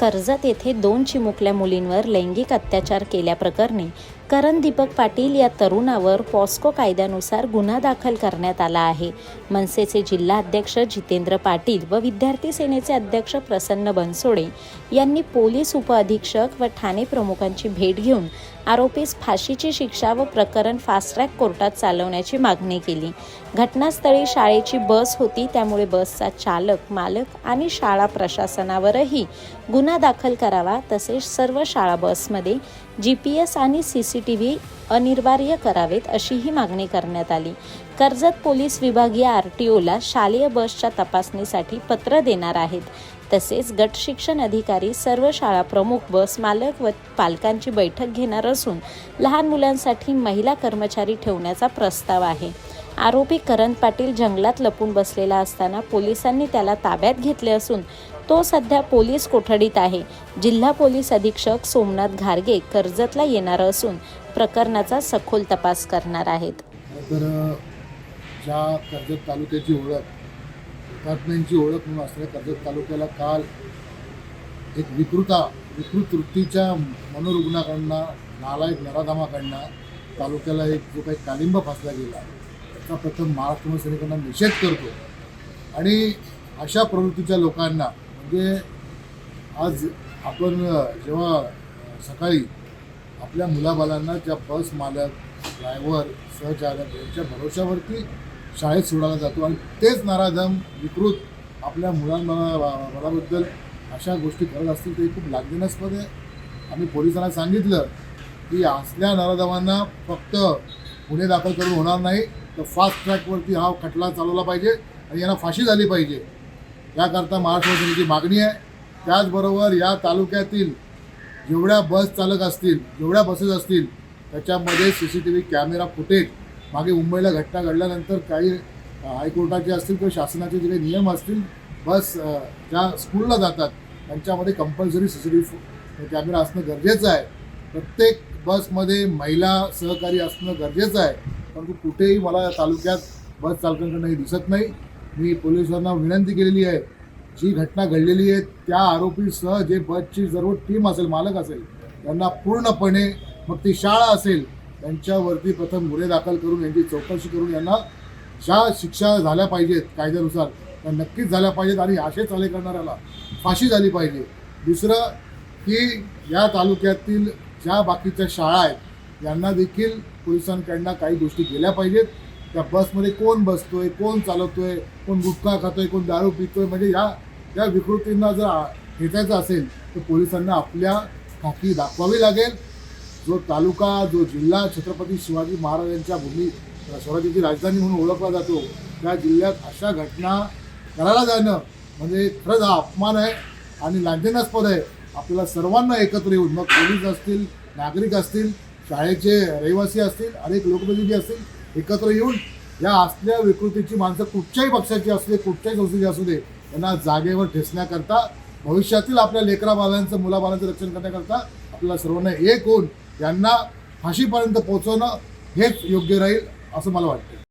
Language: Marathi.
कर्जत येथे दोन चिमुकल्या मुलींवर लैंगिक अत्याचार केल्याप्रकरणी करण दीपक पाटील या तरुणावर पॉस्को कायद्यानुसार गुन्हा दाखल करण्यात आला आहे. मनसेचे जिल्हा अध्यक्ष जितेंद्र पाटील व विद्यार्थी सेनेचे अध्यक्ष प्रसन्न बनसोडे यांनी पोलीस उपअधीक्षक व ठाणे प्रमुखांची भेट घेऊन आरोपीस फाशीची शिक्षा व प्रकरण फास्ट ट्रॅक कोर्टात चालवण्याची मागणी केली. घटनास्थळी शाळेची बस होती त्यामुळे बसचा चालक मालक आणि शाळा प्रशासनावरही गुन्हा दाखल करावा तसेच सर्व शाळा बसमध्ये जी पी एस आणि सी सी टी व्ही अनिवार्य करावेत अशीही मागणी करण्यात आली. कर्जत पोलीस विभागीय आर टी ओला शालेय बसच्या तपासणीसाठी पत्र देणार आहेत. तसेच गट शिक्षण अधिकारी सर्व शाळा प्रमुख बस मालक व पालकांची बैठक घेणार असून लहान मुलांसाठी महिला कर्मचारी ठेवण्याचा प्रस्ताव आहे. आरोपी करण पाटील जंगलात लपून बसलेला असताना पोलिसांनी त्याला ताब्यात घेतले असून तो सध्या पोलीस कोठडीत आहे. जिल्हा पोलीस अधीक्षक सोमनाथ घारगे कर्जतला येणार असून प्रकरणाचा सखोल तपास करणार आहेत. तर ज्या कर्जत तालुक्याची ओळख हुतात्म्यांची ओळख म्हणून असलेल्या कर्जत तालुक्याला काल एक विकृता विकृत वृत्तीच्या मनोरुग्णाकडनं नालायक नराधामाकडनं तालुक्याला एक जो काही कालिंब फासला गेला त्याचा प्रथम महाराष्ट्र सैनिकांना निषेध करतो. आणि अशा प्रवृत्तीच्या लोकांना म्हणजे आज आपण जेव्हा सकाळी आपल्या मुलाबालांना त्या बस मालक ड्रायव्हर सहचालक यांच्या भरोशावरती शाळेत सोडायला जातो. आणि तेच नाराधम विकृत आपल्या मुलांबद्दल अशा गोष्टी करत असतील ते खूप लाजण्यास्पद आहे. आम्ही पोलिसांना सांगितलं की असल्या नाराधमांना फक्त गुन्हे दाखल करून होणार नाही तर फास्ट ट्रॅकवरती हा खटला चालवला पाहिजे आणि यांना फाशी झाली पाहिजे. याकरता महाराष्ट्र शासनाची मागणी आहे. त्याचबरोबर या तालुक्यातील जेवढ्या बस चालक असतील जेवढ्या बसेस असतील त्याच्यामध्ये C C T V camera footage मागे मुंबईला घटना घडल्यानंतर काही हायकोर्टाचे असतील किंवा शासनाचे जे काही नियम असतील बस ज्या स्कूलला जातात त्यांच्यामध्ये compulsory C C T V camera असणं गरजेचं आहे. प्रत्येक बसमध्ये महिला सहकारी असणं गरजेचं आहे. परंतु कुठेही मला या तालुक्यात बस चालकांकडनं हे दिसत नाही. मी पोलिसांना विनंती केलेली आहे. जी घटना घडलेली आहे त्या आरोपीसह जे बसची सर्व टीम असेल मालक असेल त्यांना पूर्णपणे मग ती शाळा असेल त्यांच्यावरती प्रथम गुन्हे दाखल करून यांची चौकशी करून यांना ज्या शिक्षा झाल्या पाहिजेत कायद्यानुसार त्या नक्कीच झाल्या पाहिजेत आणि असे चाले करणाऱ्याला फाशी झाली पाहिजे. दुसरं की या तालुक्यातील ज्या बाकीच्या शाळा आहेत यांना देखील पोलिसांकडनं काही गोष्टी केल्या पाहिजेत. त्या बसमध्ये कोण बसतोय कोण चालवतोय कोण गुटखा खातोय कोण दारू पितोय म्हणजे या या विकृतींना जर खेचायचं असेल तर पोलिसांना आपल्या खाकी दाखवावी लागेल. जो तालुका जो जिल्हा छत्रपती शिवाजी महाराजांच्या भूमी स्वराज्याची राजधानी म्हणून ओळखला जातो त्या जिल्ह्यात अशा घटना करायला जाणं म्हणजे खरंच हा अपमान आहे आणि लांछनास्पद आहे. आपल्याला सर्वांना एकत्र येऊन मग पोलीस असतील नागरिक असतील शाळेचे रहिवासी असतील अनेक लोकप्रतिनिधी असतील एकत्र येऊन या असल्या विकृतीची माणसं कुठच्याही पक्षाची असू दे कुठच्याही संस्थेची असू दे यांना जागेवर ठेसण्याकरता भविष्यातील आपल्या लेकराबालांचं मुलाबालांचं रक्षण करण्याकरता आपल्याला सर्वांना एक होऊन यांना फाशीपर्यंत पोहोचवणं हेच योग्य राहील असं मला वाटतं.